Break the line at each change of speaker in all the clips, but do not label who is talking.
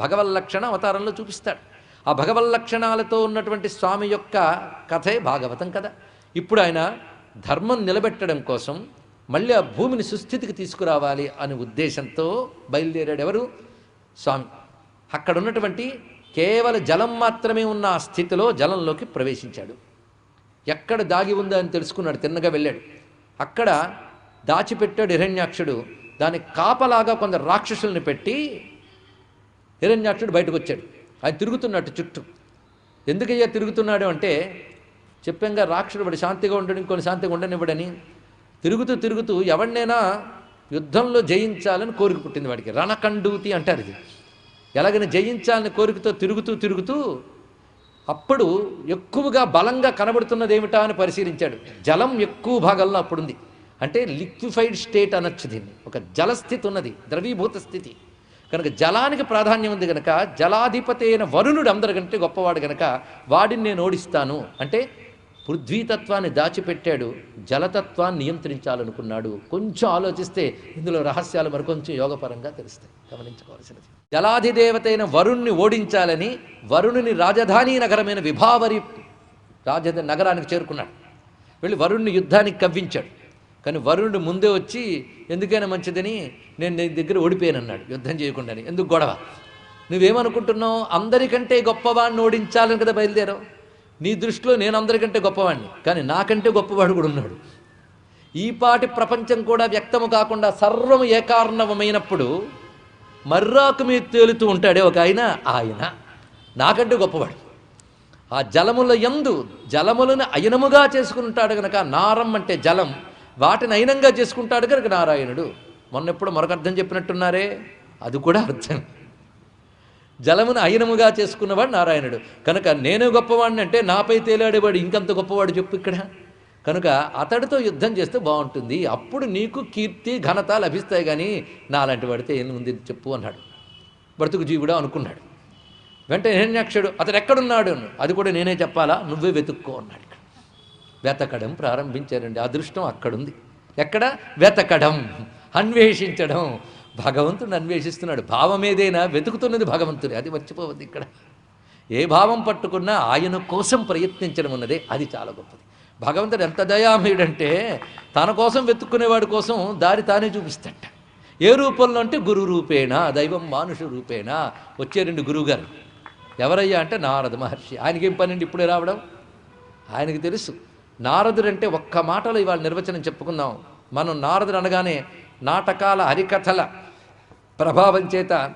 భగవల్లక్షణ అవతారంలో చూపిస్తాడు. ఆ భగవల్లక్షణాలతో ఉన్నటువంటి స్వామి యొక్క కథే భాగవతం కదా ఇప్పుడు ఆయన ధర్మం నిలబెట్టడం కోసం మళ్ళీ ఆ భూమిని సుస్థితికి తీసుకురావాలి అనే ఉద్దేశంతో బయలుదేరాడు ఎవరు? స్వామి. అక్కడ ఉన్నటువంటి కేవల జలం మాత్రమే ఉన్న ఆ స్థితిలో జలంలోకి ప్రవేశించాడు. ఎక్కడ దాగి ఉందా అని తెలుసుకున్నాడు తిన్నగా వెళ్ళాడు. అక్కడ దాచిపెట్టాడు హిరణ్యాక్షుడు. దాని కాపలాగా కొందరు రాక్షసుల్ని పెట్టి హిరణ్యాక్షుడు బయటకు వచ్చాడు ఆయన తిరుగుతున్నట్టు చుట్టూ. ఎందుకయ్యా తిరుగుతున్నాడు అంటే చెప్పాంగా రాక్షసుడు వాడు శాంతిగా ఉండడం కొన్ని శాంతిగా ఉండనివ్వడని. తిరుగుతూ తిరుగుతూ ఎవరినైనా యుద్ధంలో జయించాలని కోరిక పుట్టింది వాడికి. రణకండూతి అంటారు ఇది. ఎలాగైనా జయించాలని కోరికతో తిరుగుతూ తిరుగుతూ అప్పుడు ఎక్కువగా బలంగా కనబడుతున్నది ఏమిటా అని పరిశీలించాడు. జలం ఎక్కువ భాగంలో అప్పుడుంది. అంటే లిక్విఫైడ్ స్టేట్ అనొచ్చు దీన్ని. ఒక జలస్థితి ఉన్నది ద్రవీభూత స్థితి. కనుక జలానికి ప్రాధాన్యం ఉంది కనుక జలాధిపతి అయిన వరుణుడు అందరికంటే గొప్పవాడు కనుక వాడిని నేను ఓడిస్తాను. అంటే పృథ్వీతత్వాన్ని దాచిపెట్టాడు జలతత్వాన్ని నియంత్రించాలనుకున్నాడు. కొంచెం ఆలోచిస్తే ఇందులో రహస్యాలు మరికొంచెం యోగపరంగా తెలుస్తాయి. గమనించుకోవాల్సినది. జలాధిదేవత అయిన వరుణ్ణి ఓడించాలని వరుణుని రాజధాని నగరమైన విభావరి రాజధాని నగరానికి చేరుకున్నాడు. వెళ్ళి వరుణ్ణి యుద్ధానికి కవ్వించాడు. కానీ వరుణుడు ముందే వచ్చి ఎందుకైనా మంచిదని నేను నీ దగ్గర ఓడిపోయానన్నాడు యుద్ధం చేయకుండాని. ఎందుకు గొడవ? నువ్వేమనుకుంటున్నావు? అందరికంటే గొప్పవాడిని ఓడించాలని కదా బయలుదేరావు? నీ దృష్టిలో నేను అందరికంటే గొప్పవాడిని కానీ నాకంటే గొప్పవాడు కూడా ఉన్నాడు. ఈ పాటి ప్రపంచం కూడా వ్యక్తము కాకుండా సర్వము ఏకార్ణవమైనప్పుడు మర్రాకు మీద తేలుతూ ఉంటాడే ఒక ఆయన ఆయన నాకంటే గొప్పవాడు. ఆ జలముల యందు జలములను అయనముగా చేసుకుంటాడు గనక నారం అంటే జలం. వాటిని అయినంగా చేసుకుంటాడు కనుక నారాయణుడు. మొన్నెప్పుడు మరొక అర్థం చెప్పినట్టున్నారే? అది కూడా అర్థం. జలమును అయినముగా చేసుకున్నవాడు నారాయణుడు. కనుక నేను గొప్పవాడిని అంటే నాపై తేలాడేవాడు ఇంకంత గొప్పవాడు చెప్పు ఇక్కడ. కనుక అతడితో యుద్ధం చేస్తే బాగుంటుంది. అప్పుడు నీకు కీర్తి ఘనత లభిస్తాయి కానీ నాలాంటి వాడితే ఏం ఉంది చెప్పు అన్నాడు. బ్రతుకు జీవుడా అనుకున్నాడు. వెంటనే హిరణ్యాక్షుడు అతడు ఎక్కడున్నాడు? అది కూడా నేనే చెప్పాలా? నువ్వే వెతుక్కో అన్నాడు. వెతకడం ప్రారంభించారండి. అదృష్టం అక్కడుంది. ఎక్కడ? వెతకడం. అన్వేషించడం. భగవంతుడిని అన్వేషిస్తున్నాడు. భావం ఏదైనా వెతుకుతున్నది భగవంతుడే. అది మర్చిపోవద్దు ఇక్కడ. ఏ భావం పట్టుకున్నా ఆయన కోసం ప్రయత్నించడం ఉన్నదే అది చాలా గొప్పది. భగవంతుడు ఎంత దయామయుడంటే తన కోసం వెతుక్కునేవాడి కోసం దారి తానే చూపిస్తాట ఏ రూపంలో అంటే గురు రూపేణ దైవం మానుష రూపేణ వచ్చే రెండు గురువుగారు. ఎవరయ్యా అంటే నారద మహర్షి. ఆయనకేం పనండి ఇప్పుడే రావడం? ఆయనకి తెలుసు. నారదుడు అంటే ఒక్క మాటలో ఇవాళ నిర్వచనం చెప్పుకుందాం. మనం నారదుడు అనగానే నాటకాల హరికథల ప్రభావం చేత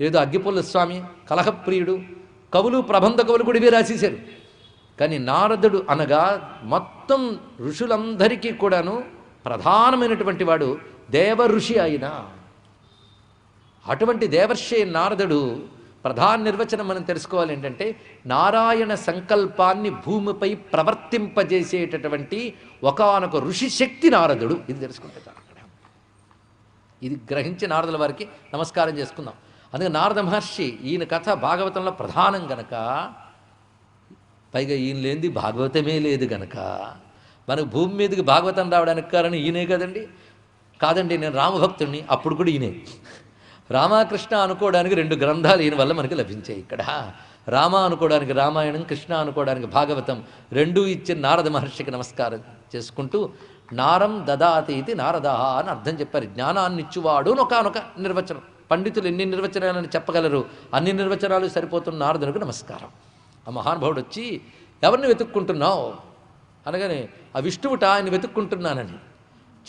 ఏదో అగ్గిపుల్ల స్వామి కలహప్రియుడు కవులు ప్రబంధ కవులు కూడా ఇవే రాసేశారు. కానీ నారదుడు అనగా మొత్తం ఋషులందరికీ కూడాను ప్రధానమైనటువంటి వాడు దేవ ఋషి అయిన. అటువంటి దేవర్షి నారదుడు ప్రధాన నిర్వచనం మనం తెలుసుకోవాలి ఏంటంటే నారాయణ సంకల్పాన్ని భూమిపై ప్రవర్తింపజేసేటటువంటి ఒకనొక ఋషి శక్తి నారదుడు. ఇది తెలుసుకుంటే ఇది గ్రహించి నారదుల వారికి నమస్కారం చేసుకుందాం. అందుకే నారద మహర్షి ఈయన కథ భాగవతంలో ప్రధానం గనక పైగా ఈయన లేనిది భాగవతమే లేదు గనక. మనకు భూమి మీదకి భాగవతం రావడానికి కారణం ఈయనే కదండి? కాదండి నేను రామభక్తుడిని అప్పుడు కూడా ఈయనే. రామకృష్ణ అనుకోవడానికి రెండు గ్రంథాలు ఈయన వల్ల మనకి లభించాయి ఇక్కడ. రామ అనుకోవడానికి రామాయణం కృష్ణ అనుకోవడానికి భాగవతం రెండూ ఇచ్చిన నారద మహర్షికి నమస్కారం చేసుకుంటూ నారం దదాతి ఇది నారద అని అర్థం చెప్పారు. జ్ఞానాన్ని ఇచ్చువాడు ఒకనొక నిర్వచనం. పండితులు ఎన్ని నిర్వచనాలని చెప్పగలరు? అన్ని నిర్వచనాలు సరిపోతున్న నారదునికి నమస్కారం. ఆ మహానుభావుడు వచ్చి ఎవరిని వెతుక్కుంటున్నావు? అనగానే ఆ విష్ణువుట ఆయన వెతుక్కుంటున్నానని.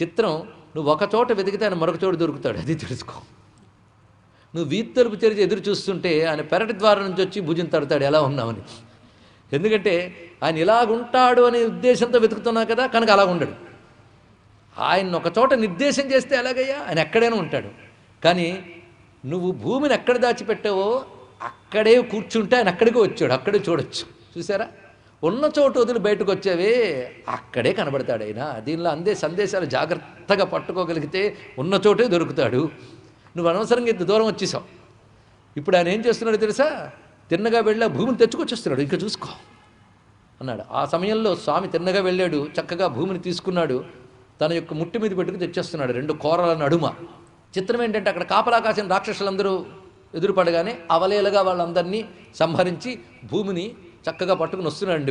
చిత్రం నువ్వు ఒక చోట వెతికితే ఆయన మరొక చోట దొరుకుతాడు. అది తెలుసుకో. నువ్వు వీధి తలుపు తెరిచి ఎదురు చూస్తుంటే ఆయన పెరటి ద్వారం నుంచి వచ్చి భుజం తడతాడు ఎలా ఉన్నామని ఎందుకంటే ఆయన ఇలాగుంటాడు అనే ఉద్దేశంతో వెతుకుతున్నావు కదా కనుక అలా ఉండడు. ఆయన ఒక చోట నిర్దేశం చేస్తే ఎలాగయ్యా? ఆయన ఎక్కడైనా ఉంటాడు. కానీ నువ్వు భూమిని ఎక్కడ దాచిపెట్టావో అక్కడే కూర్చుంటే ఆయన అక్కడికే వచ్చాడు అక్కడే చూడొచ్చు. చూసారా? ఉన్న చోటు వదిలి బయటకు వచ్చావే అక్కడే కనబడతాడు ఆయన. దీనిలో అందే సందేశాలు జాగ్రత్తగా పట్టుకోగలిగితే ఉన్న చోటే దొరుకుతాడు. నువ్వు అనవసరంగా ఇంత దూరం వచ్చేసావు. ఇప్పుడు ఆయన ఏం చేస్తున్నాడు తెలుసా? తిన్నగా వెళ్ళి ఆ భూమిని తెచ్చుకొచ్చేస్తున్నాడు. ఇంకా చూసుకో అన్నాడు. ఆ సమయంలో స్వామి తిన్నగా వెళ్ళాడు. చక్కగా భూమిని తీసుకున్నాడు. తన యొక్క ముట్టి మీద పెట్టుకు తెచ్చేస్తున్నాడు. రెండు కోరల నడుమ. చిత్రం ఏంటంటే అక్కడ కాపలాకాశం రాక్షసులందరూ ఎదురుపడగానే అవలేలుగా వాళ్ళందరినీ సంహరించి భూమిని చక్కగా పట్టుకుని వస్తున్నాడు